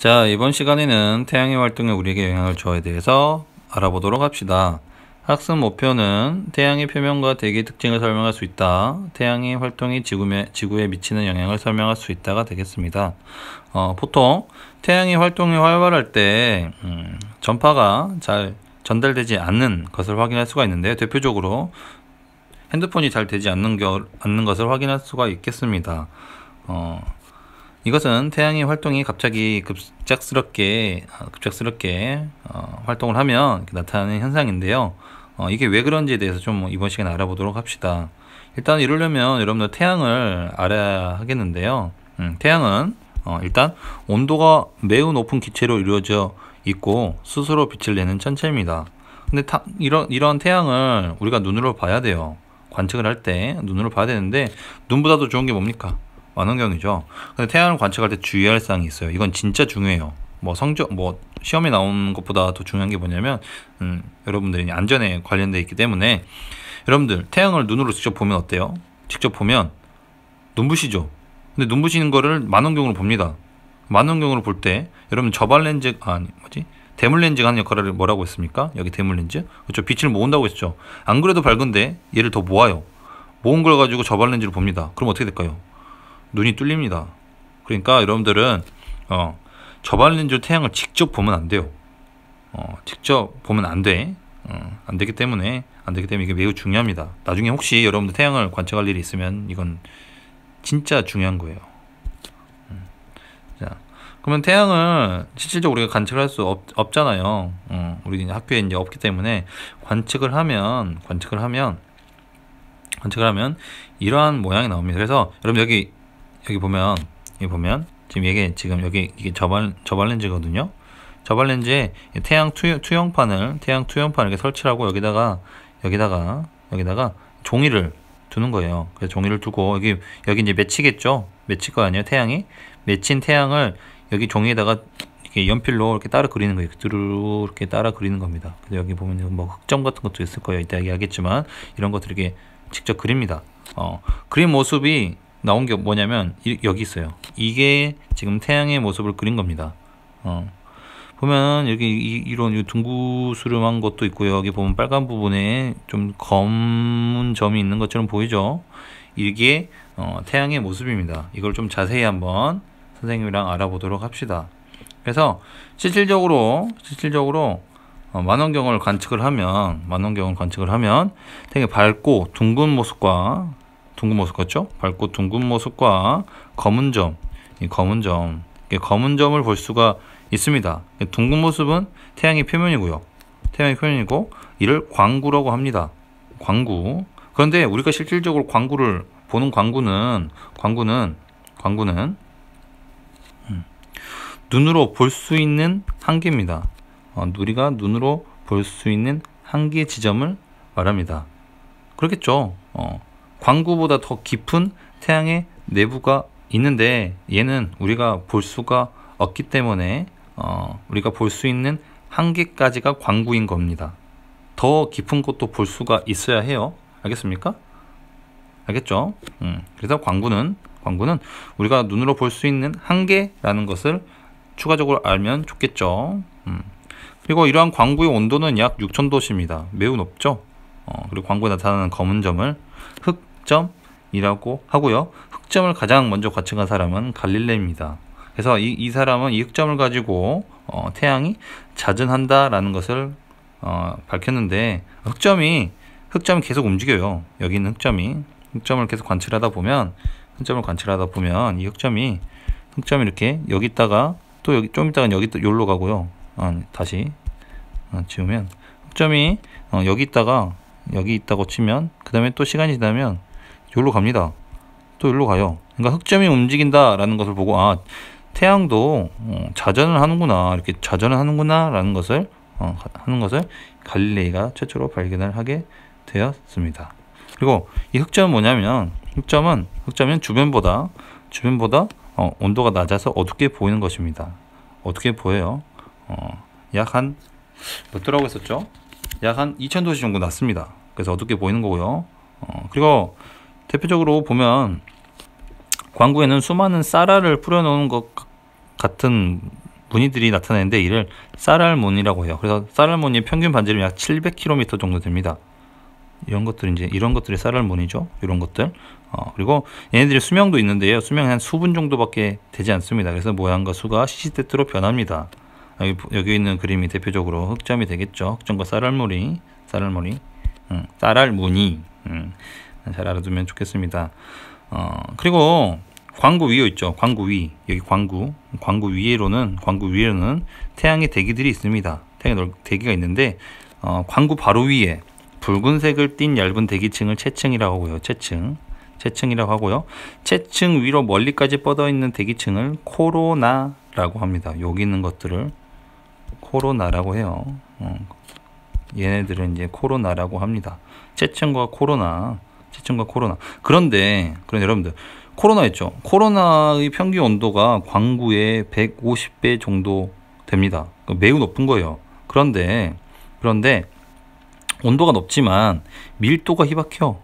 자, 이번 시간에는 태양의 활동에 우리에게 영향을 줘에 대해서 알아보도록 합시다. 학습 목표는 태양의 표면과 대기 특징을 설명할 수 있다. 태양의 활동이 지구에, 지구에 미치는 영향을 설명할 수 있다가 되겠습니다. 어, 보통 태양의 활동이 활발할 때 음, 전파가 잘 전달되지 않는 것을 확인할 수가 있는데요. 대표적으로 핸드폰이 잘 되지 않는, 겨, 않는 것을 확인할 수가 있겠습니다. 어, 이것은 태양의 활동이 갑자기 급작스럽게 어, 급작스럽게 어, 활동을 하면 나타나는 현상인데요. 어, 이게 왜 그런지에 대해서 좀 이번 시간에 알아보도록 합시다. 일단 이러려면 여러분들 태양을 알아야 하겠는데요. 음, 태양은 어, 일단 온도가 매우 높은 기체로 이루어져 있고 스스로 빛을 내는 천체입니다. 근데 타, 이런 이런 태양을 우리가 눈으로 봐야 돼요. 관측을 할 때 눈으로 봐야 되는데 눈보다도 좋은 게 뭡니까? 만원경이죠. 근데 태양을 관측할 때 주의할 사항이 있어요. 이건 진짜 중요해요. 뭐 성적 뭐 시험에 나오는 것보다 더 중요한 게 뭐냐면 음, 여러분들이 안전에 관련돼 있기 때문에 여러분들 태양을 눈으로 직접 보면 어때요? 직접 보면 눈부시죠. 근데 눈부시는 거를 만원경으로 봅니다. 만원경으로 볼 때 여러분 저발 렌즈 아, 아니 뭐지? 대물 렌즈가 하는 역할을 뭐라고 했습니까? 여기 대물 렌즈? 그렇죠. 빛을 모은다고 했죠. 안 그래도 밝은데 얘를 더 모아요. 모은 걸 가지고 저발 렌즈를 봅니다. 그럼 어떻게 될까요? 눈이 뚫립니다. 그러니까 여러분들은 어, 저발 렌즈로 태양을 직접 보면 안 돼요. 어, 직접 보면 안 돼. 어, 안 되기 때문에 안 되기 때문에 이게 매우 중요합니다. 나중에 혹시 여러분들 태양을 관측할 일이 있으면 이건 진짜 중요한 거예요. 음. 자, 그러면 태양을 실질적으로 우리가 관측을 할 수 없잖아요. 어, 우리 학교에 이제 없기 때문에 관측을 하면 관측을 하면 관측을 하면 이러한 모양이 나옵니다. 그래서 여러분 여기 여기 보면 여기 보면 지금 이게 지금 여기 이게 저발 저발 렌즈거든요. 저발 렌즈에 태양 투, 투영판을 태양 투영판을 이렇게 설치하고 여기다가 여기다가 여기다가 종이를 두는 거예요. 그래서 종이를 두고 여기 여기 이제 맺히겠죠. 맺힐 거 아니에요. 태양이 맺힌 태양을 여기 종이에다가 이렇게 연필로 이렇게 따라 그리는 거예요. 이렇게 따라 그리는 겁니다. 그래서 여기 보면 뭐 흑점 같은 것도 있을 거예요. 이따 얘기하겠지만 이런 것들 이렇게 직접 그립니다. 어, 그린 모습이 나온 게 뭐냐면 이, 여기 있어요. 이게 지금 태양의 모습을 그린 겁니다. 어. 보면 여기 이, 런 둥구스름한 것도 있고요. 여기 보면 빨간 부분에 좀 검은 점이 있는 것처럼 보이죠. 이게 어, 태양의 모습입니다. 이걸 좀 자세히 한번 선생님이랑 알아보도록 합시다. 그래서 실질적으로 실질적으로 어, 만원경을 관측을 하면 만원경을 관측을 하면 되게 밝고 둥근 모습과 둥근 모습 같죠? 밝고 둥근 모습과 검은 점, 이 검은 점, 검은 점을 볼 수가 있습니다. 둥근 모습은 태양의 표면이고요. 태양의 표면이고 이를 광구라고 합니다. 광구. 그런데 우리가 실질적으로 광구를 보는 광구는 광구는 광구는 음, 눈으로 볼 수 있는 한계입니다. 어, 우리가 눈으로 볼 수 있는 한계 지점을 말합니다. 그렇겠죠. 어, 광구보다 더 깊은 태양의 내부가 있는데 얘는 우리가 볼 수가 없기 때문에 어, 우리가 볼 수 있는 한계까지가 광구인 겁니다. 더 깊은 곳도 볼 수가 있어야 해요. 알겠습니까? 알겠죠? 음, 그래서 광구는 광구는 우리가 눈으로 볼 수 있는 한계라는 것을 추가적으로 알면 좋겠죠. 음. 그리고 이러한 광구의 온도는 약 6000도씨입니다. 매우 높죠? 어, 그리고 광구에 나타나는 검은 점을 흑 흑점이라고 하고요. 흑점을 가장 먼저 관측한 사람은 갈릴레입니다. 그래서 이, 이 사람은 이 흑점을 가지고 어, 태양이 자전한다라는 것을 어, 밝혔는데 흑점이 흑점이 계속 움직여요. 여기 있는 흑점이 흑점을 계속 관측하다 보면 흑점을 관측하다 보면 이 흑점이 흑점이 이렇게 여기 있다가 또 여기 좀 있다가 여기 또 여기로 가고요. 아, 다시 아, 지우면 흑점이 어, 여기 있다가 여기 있다고 치면 그 다음에 또 시간이 지나면 여기로 갑니다. 또 여기로 가요. 그러니까 흑점이 움직인다라는 것을 보고 아 태양도 어, 자전을 하는구나 이렇게 자전을 하는구나라는 것을 어, 하는 것을 갈릴레이가 최초로 발견을 하게 되었습니다. 그리고 이 흑점은 뭐냐면 흑점은 흑점은 주변보다 주변보다 어, 온도가 낮아서 어둡게 보이는 것입니다. 어떻게 보여요? 어, 약한 몇 도라고 했었죠? 약 한 2000도씨 정도 낮습니다. 그래서 어둡게 보이는 거고요. 어, 그리고 대표적으로 보면 광구에는 수많은 쌀알을 뿌려놓은 것 같은 무늬들이 나타나는데 이를 쌀알무늬라고 해요. 그래서 쌀알무늬의 평균 반지름 약 700km 정도 됩니다. 이런 것들 이제 이런 것들이 쌀알무늬죠. 이런 것들. 어, 그리고 얘네들이 수명도 있는데요. 수명이 한 수분 정도밖에 되지 않습니다. 그래서 모양과 수가 시시때때로 변합니다. 여기, 여기 있는 그림이 대표적으로 흑점이 되겠죠. 흑점과 쌀알무늬, 쌀알무늬, 음, 쌀알무늬. 음, 잘 알아두면 좋겠습니다. 어, 그리고 광구 위에 있죠. 광구 위. 여기 광구. 광구 위에로는 광구 위에로는 태양의 대기들이 있습니다. 태양의 대기가 있는데 어, 광구 바로 위에 붉은색을 띤 얇은 대기층을 채층이라고 하고요. 채층. 채층이라고 하고요. 채층 위로 멀리까지 뻗어 있는 대기층을 코로나라고 합니다. 여기 있는 것들을 코로나라고 해요. 어, 얘네들은 이제 코로나라고 합니다. 채층과 코로나, 채층과 코로나. 그런데, 그런 여러분들, 코로나 있죠. 코로나의 평균 온도가 광구의 150배 정도 됩니다. 그러니까 매우 높은 거예요. 그런데, 그런데, 온도가 높지만 밀도가 희박해요.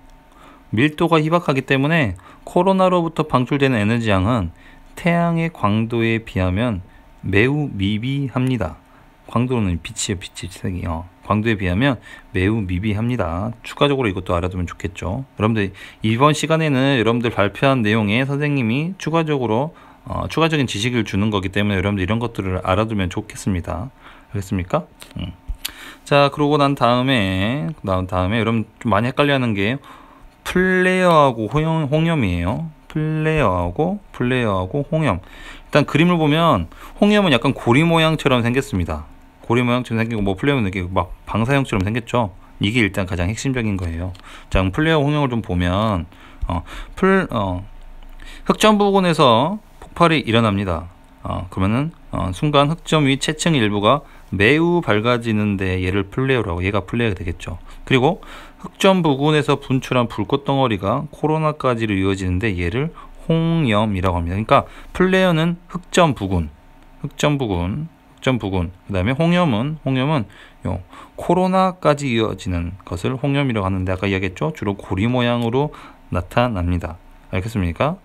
밀도가 희박하기 때문에 코로나로부터 방출되는 에너지 양은 태양의 광도에 비하면 매우 미비합니다. 광도는 빛이에요, 빛이 색이. 어. 광도에 비하면 매우 미비합니다. 추가적으로 이것도 알아두면 좋겠죠. 여러분들 이번 시간에는 여러분들 발표한 내용에 선생님이 추가적으로 어, 추가적인 지식을 주는 거기 때문에 여러분들 이런 것들을 알아두면 좋겠습니다. 알겠습니까? 음. 자, 그러고 난 다음에 나온 다음에 여러분 좀 많이 헷갈려하는 게 플레이어하고 홍염, 홍염이에요. 플레이어하고 플레이어하고 홍염. 일단 그림을 보면 홍염은 약간 고리 모양처럼 생겼습니다. 고리 모양처럼 생기고 뭐 플레이어는 이렇게 막 방사형처럼 생겼죠. 이게 일단 가장 핵심적인 거예요. 자, 그럼 플레이어 홍영을 좀 보면 어, 풀 어, 흑점 부근에서 폭발이 일어납니다. 어, 그러면은 어, 순간 흑점 위 채층 일부가 매우 밝아지는데 얘를 플레이어라고 얘가 플레이어가 되겠죠. 그리고 흑점 부근에서 분출한 불꽃 덩어리가 코로나까지로 이어지는데 얘를 홍염이라고 합니다. 그러니까 플레이어는 흑점 부근, 흑점 부근, 흑점 부근. 그다음에 홍염은 홍염은 요 코로나까지 이어지는 것을 홍염이라고 하는데 아까 이야기했죠. 주로 고리 모양으로 나타납니다. 알겠습니까?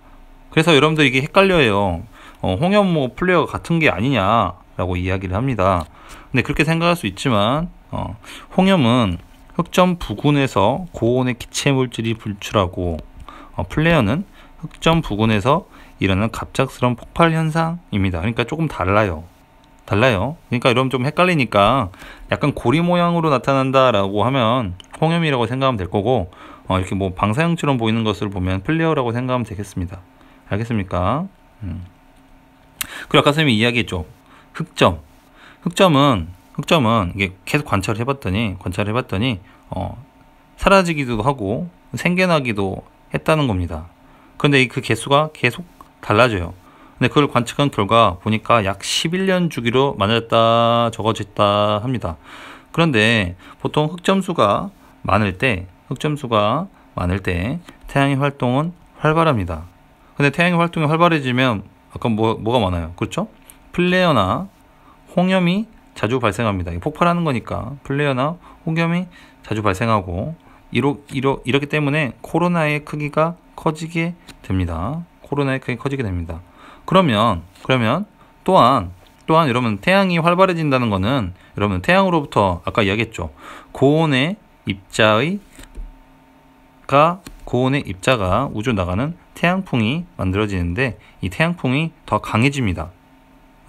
그래서 여러분들 이게 헷갈려요. 어, 홍염 뭐 플레이어가 같은 게 아니냐라고 이야기를 합니다. 근데 그렇게 생각할 수 있지만 어, 홍염은 흑점 부근에서 고온의 기체 물질이 분출하고 어, 플레이어는 흑점 부근에서 일어나는 갑작스러운 폭발 현상입니다. 그러니까 조금 달라요. 달라요. 그러니까 여러분 좀 헷갈리니까 약간 고리 모양으로 나타난다라고 하면 홍염이라고 생각하면 될 거고 어, 이렇게 뭐 방사형처럼 보이는 것을 보면 플레어라고 생각하면 되겠습니다. 알겠습니까? 음. 그리고 아까 선생님이 이야기했죠. 흑점. 흑점은 흑점은 이게 계속 관찰을 해봤더니 관찰을 해봤더니 어, 사라지기도 하고 생겨나기도 했다는 겁니다. 그런데 그 개수가 계속 달라져요. 근데 그걸 관측한 결과 보니까 약 11년 주기로 많아졌다 적어졌다 합니다. 그런데 보통 흑점수가 많을 때 흑점수가 많을 때 태양의 활동은 활발합니다. 근데 태양의 활동이 활발해지면 아까 뭐, 뭐가 많아요? 그렇죠? 플레어나 홍염이 자주 발생합니다. 폭발하는 거니까 플레어나 홍염이 자주 발생하고 이러, 이러, 이렇기 때문에 코로나의 크기가 커지게 됩니다. 코로나의 크기가 커지게 됩니다. 그러면 그러면 또한 또한 여러분 태양이 활발해진다는 것은 여러분 태양으로부터 아까 이야기했죠. 고온의 입자의 가 고온의 입자가 우주 나가는 태양풍이 만들어지는데 이 태양풍이 더 강해집니다.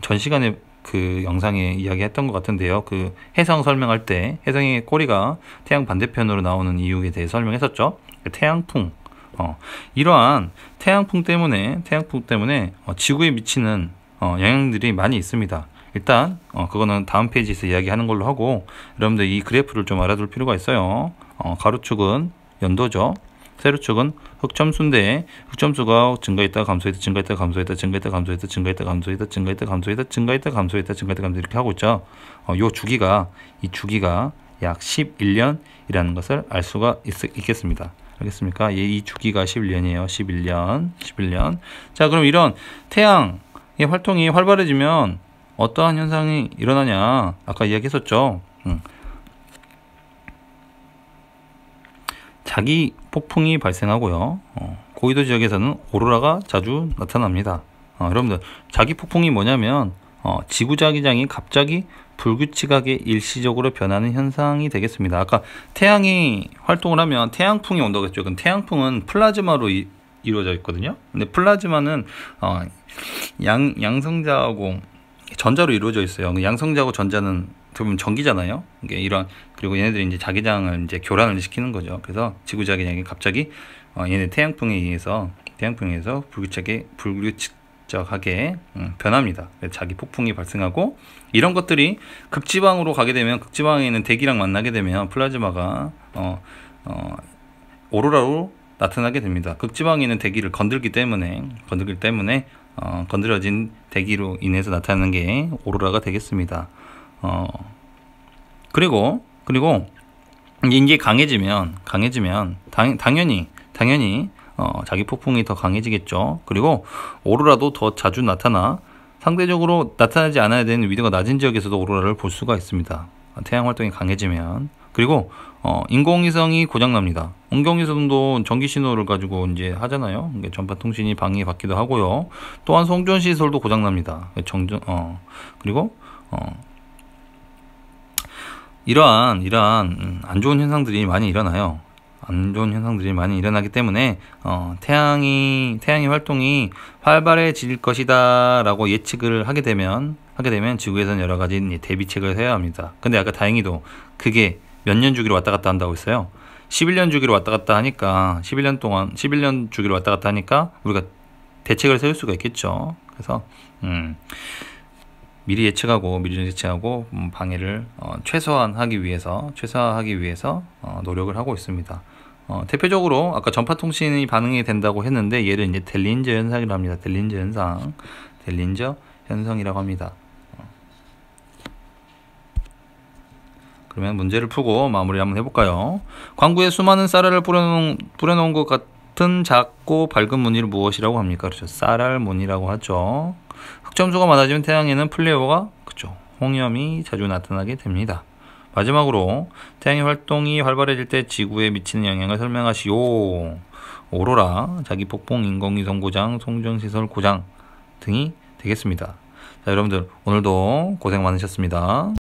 전 시간에 그 영상에 이야기했던 것 같은데요. 그 해성 설명할 때 해성의 꼬리가 태양 반대편으로 나오는 이유에 대해 설명했었죠. 그 태양풍 어, 이러한 태양풍 때문에 태양풍 때문에 어, 지구에 미치는 어, 영향들이 많이 있습니다. 일단 어, 그거는 다음 페이지에서 이야기하는 걸로 하고 여러분들 이 그래프를 좀 알아둘 필요가 있어요. 어, 가로축은 연도죠. 세로축은 흑점수인데 흑점수가 증가했다 감소했다 증가했다 감소했다 증가했다 감소했다 증가했다 감소했다 증가했다 감소했다 증가했다 감소했다 증가했다 감소했다 이렇게 하고 있죠. 어, 요 주기가 이 주기가 약 11년이라는 것을 알 수가 있, 있겠습니다. 알겠습니까? 이 주기가 11년이에요. 11년, 11년. 자, 그럼 이런 태양의 활동이 활발해지면 어떠한 현상이 일어나냐? 아까 이야기했었죠. 음. 자기 폭풍이 발생하고요. 어, 고위도 지역에서는 오로라가 자주 나타납니다. 어, 여러분들 자기 폭풍이 뭐냐면 어, 지구자기장이 갑자기 불규칙하게 일시적으로 변하는 현상이 되겠습니다. 아까 태양이 활동을 하면 태양풍이 온다고 했죠. 그럼 태양풍은 플라즈마로 이, 이루어져 있거든요. 근데 플라즈마는 어, 양 양성자하고 전자로 이루어져 있어요. 그 양성자하고 전자는 보면 전기잖아요. 이게 이런 그리고 얘네들이 이제 자기장을 이제 교란을 시키는 거죠. 그래서 지구 자기장이 갑자기 어, 얘네 태양풍에 의해서 태양풍에 의해서 불규칙하게 불규칙 하게 음, 변합니다. 그래서 자기 폭풍이 발생하고 이런 것들이 극지방으로 가게 되면 극지방에 있는 대기랑 만나게 되면 플라즈마가 어, 어, 오로라로 나타나게 됩니다. 극지방에 있는 대기를 건들기 때문에 건들기 때문에 어, 건드려진 대기로 인해서 나타나는 게 오로라가 되겠습니다. 어, 그리고 그리고 이제 강해지면 강해지면 당, 당연히 당연히 어, 자기 폭풍이 더 강해지겠죠. 그리고 오로라도 더 자주 나타나 상대적으로 나타나지 않아야 되는 위도가 낮은 지역에서도 오로라를 볼 수가 있습니다. 태양 활동이 강해지면 그리고 어, 인공위성이 고장납니다. 인공위성도 전기 신호를 가지고 이제 하잖아요. 전파 통신이 방해받기도 하고요. 또한 송전 시설도 고장납니다. 정전 어 그리고 어 이러한 이러한 음, 안 좋은 현상들이 많이 일어나요. 안 좋은 현상들이 많이 일어나기 때문에 어, 태양이 태양의 활동이 활발해질 것이다라고 예측을 하게 되면 하게 되면 지구에서는 여러 가지 대비책을 해야 합니다. 근데 아까 다행히도 그게 몇 년 주기로 왔다 갔다 한다고 했어요. 11년 주기로 왔다 갔다 하니까 11년 동안 11년 주기로 왔다 갔다 하니까 우리가 대책을 세울 수가 있겠죠. 그래서 음, 미리 예측하고 미리 예측하고 음, 방해를 어, 최소한하기 위해서 최소화하기 위해서 어, 노력을 하고 있습니다. 어, 대표적으로 아까 전파 통신이 반응이 된다고 했는데 얘를 이제 델린저 현상이라고 합니다. 델린저 현상, 델린저 현상이라고 합니다. 어. 그러면 문제를 풀고 마무리 한번 해볼까요? 광구에 수많은 쌀알을 뿌려놓은, 뿌려놓은 것 같은 작고 밝은 무늬를 무엇이라고 합니까? 그렇죠. 쌀알 무늬라고 하죠. 흑점수가 많아지면 태양에는 플레어가 그죠 홍염이 자주 나타나게 됩니다. 마지막으로 태양의 활동이 활발해질 때 지구에 미치는 영향을 설명하시오. 오로라, 자기 폭풍, 인공위성 고장, 송전시설 고장 등이 되겠습니다. 자, 여러분들 오늘도 고생 많으셨습니다.